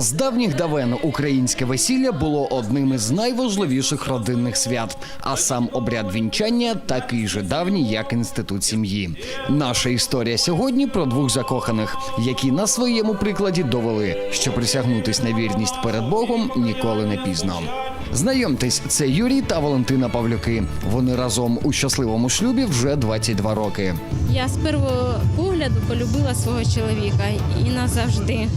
З давніх давен українське весілля було одним із найважливіших родинних свят, а сам обряд вінчання такий же давній, як інститут сім'ї. Наша історія сьогодні про двох закоханих, які на своєму прикладі довели, що присягнутись на вірність перед Богом ніколи не пізно. Знайомтесь, це Юрій та Валентина Павлюки. Вони разом у щасливому шлюбі вже 22 роки. Я з першого погляду полюбила свого чоловіка і назавжди.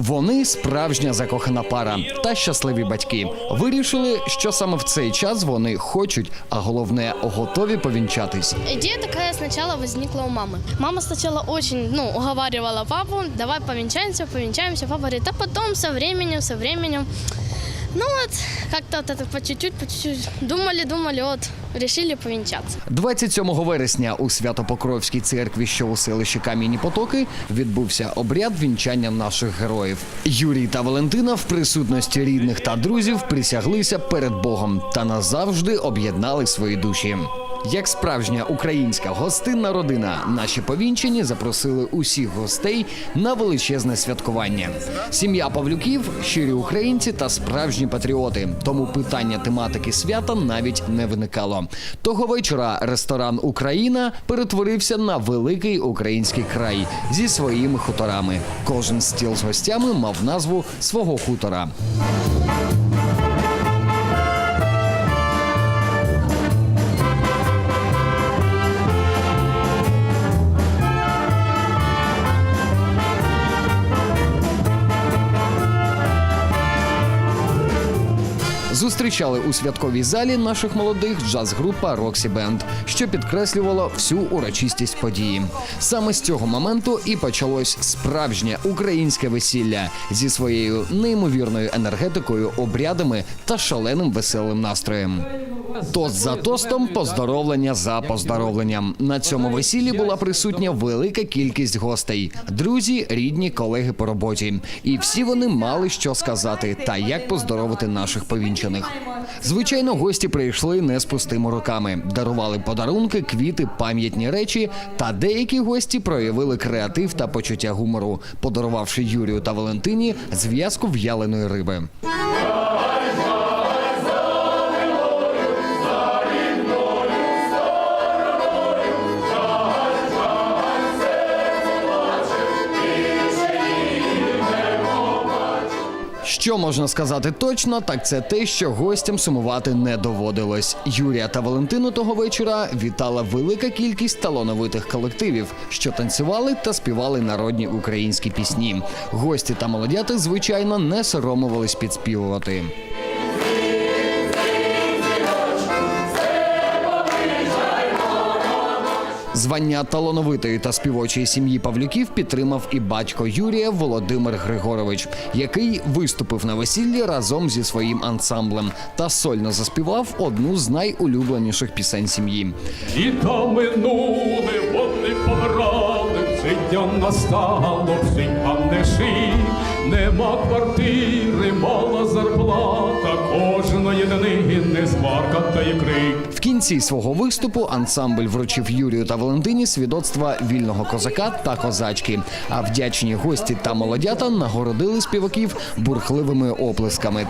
Вони справжня закохана пара та щасливі батьки. Вирішили, що саме в цей час вони хочуть, а головне, готові повінчатись. Идея такая сначала возникла у мамы. Мама сначала очень, ну, уговаривала папу, давай повенчаемся, повенчаемся. Папа говорит, а потом со временем, со временем. Ну как-то вот по чуть-чуть, по чуть-чуть. Думали, думали, вот, решили повінчатися. 27 вересня у Свято-Покровській церкві, що у селищі Кам'яні Потоки, відбувся обряд вінчання наших героїв. Юрій та Валентина в присутності рідних та друзів присяглися перед Богом та назавжди об'єднали свої душі. Як справжня українська гостинна родина, наші повінчені запросили усіх гостей на величезне святкування. Сім'я Павлюків щирі українці та справжні патріоти. Тому питання тематики свята навіть не виникало. Того вечора ресторан Україна перетворився на великий український край зі своїми хуторами. Кожен стіл з гостями мав назву свого хутора. Зустрічали у святковій залі наших молодих джаз-група Роксі Бенд, що підкреслювало всю урочистість події. Саме з цього моменту і почалось справжнє українське весілля зі своєю неймовірною енергетикою, обрядами та шаленим веселим настроєм. Тост за тостом, поздоровлення за поздоровленням. На цьому весіллі була присутня велика кількість гостей, друзі, рідні, колеги по роботі. І всі вони мали що сказати та як поздоровити наших повінчених. Звичайно, гості прийшли не з пустими руками, дарували подарунки, квіти, пам'ятні речі. Та деякі гості проявили креатив та почуття гумору, подарувавши Юрію та Валентині зв'язку в'яленої риби. Що можна сказати точно, так це те, що гостям сумувати не доводилось. Юрія та Валентину того вечора вітала велика кількість талановитих колективів, що танцювали та співали народні українські пісні. Гості та молодяти, звичайно, не соромувались підспівувати. Звання талановитої та співочої сім'ї Павлюків підтримав і батько Юрія Володимир Григорович, який виступив на весіллі разом зі своїм ансамблем та сольно заспівав одну з найулюбленіших пісень сім'ї. Літа минули, вони помирали, життя настало, життя не ши, нема квартири, мала зарплата, кожної дни не зварка та й крик. В кінці свого виступу ансамбль вручив Юрію та Валентині свідоцтва вільного козака та козачки. А вдячні гості та молодята нагородили співаків бурхливими оплесками.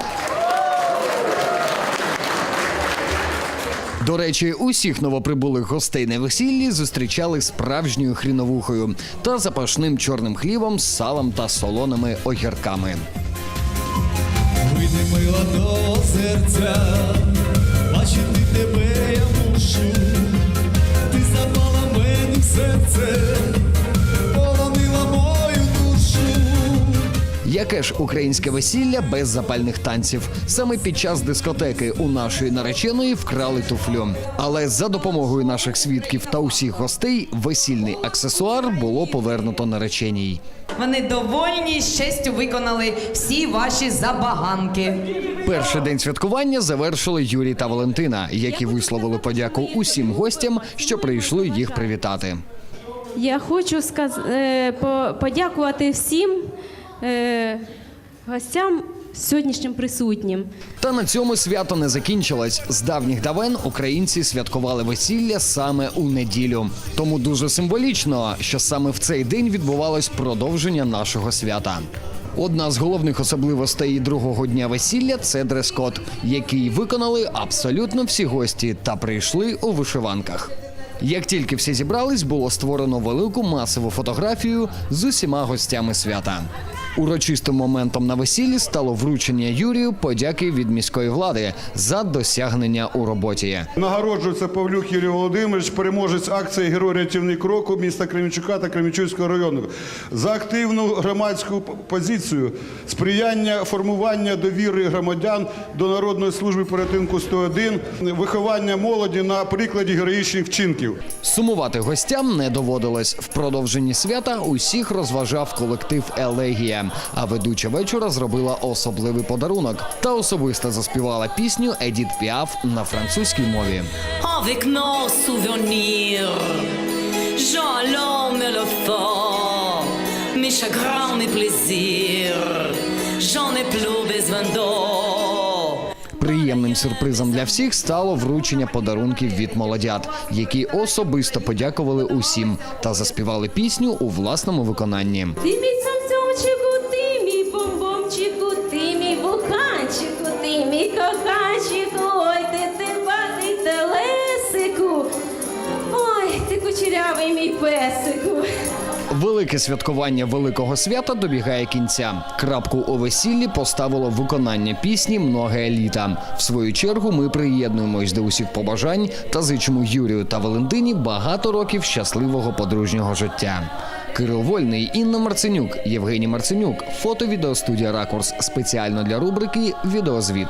До речі, усіх новоприбулих гостей на весіллі зустрічали справжньою хріновухою та запашним чорним хлібом салом та солоними огірками. Вийди мила до серця, бачити тебе я мушу, ти запала мені в серце, Яке ж українське весілля без запальних танців? Саме під час дискотеки у нашої нареченої вкрали туфлю. Але за допомогою наших свідків та усіх гостей весільний аксесуар було повернуто нареченій. Вони довольні з честю виконали всі ваші забаганки. Перший день святкування завершили Юрій та Валентина, які висловили подяку усім гостям, що прийшли їх привітати. Я хочу сказ- е, по- подякувати всім е, гостям сьогоднішнім присутнім. Та на цьому свято не закінчилось. З давніх давен українці святкували весілля саме у неділю. Тому дуже символічно, що саме в цей день відбувалось продовження нашого свята. Одна з головних особливостей другого дня весілля це дрес-код, який виконали абсолютно всі гості та прийшли у вишиванках. Як тільки всі зібрались, було створено велику масову фотографію з усіма гостями свята. Урочистим моментом на весіллі стало вручення Юрію подяки від міської влади за досягнення у роботі. Нагороджується Павлюк Юрій Володимирович, переможець акції Герой рятівний крок міста Кременчука та Кременчуцького району за активну громадську позицію, сприяння формування довіри громадян до Народної служби порятунку 101, виховання молоді на прикладі героїчних вчинків. Сумувати гостям не доводилось. В продовженні свята усіх розважав колектив Елегія. А ведуча вечора зробила особливий подарунок та особисто заспівала пісню Едіт Піаф на французькій мові. et le fort, mes chagrins, mes plaisirs. J'en ai plus besoin. Приємним сюрпризом для всіх стало вручення подарунків від молодят, які особисто подякували усім та заспівали пісню у власному виконанні. Кучерявий мій песику. Велике святкування великого свята добігає кінця. Крапку у весіллі поставило виконання пісні Многе літа. В свою чергу ми приєднуємось до усіх побажань та зичимо Юрію та Валентині багато років щасливого подружнього життя. Кирил Вольний, Інна Марценюк, Євгеній Марценюк. Фото відеостудія Ракурс спеціально для рубрики Відеозвіт.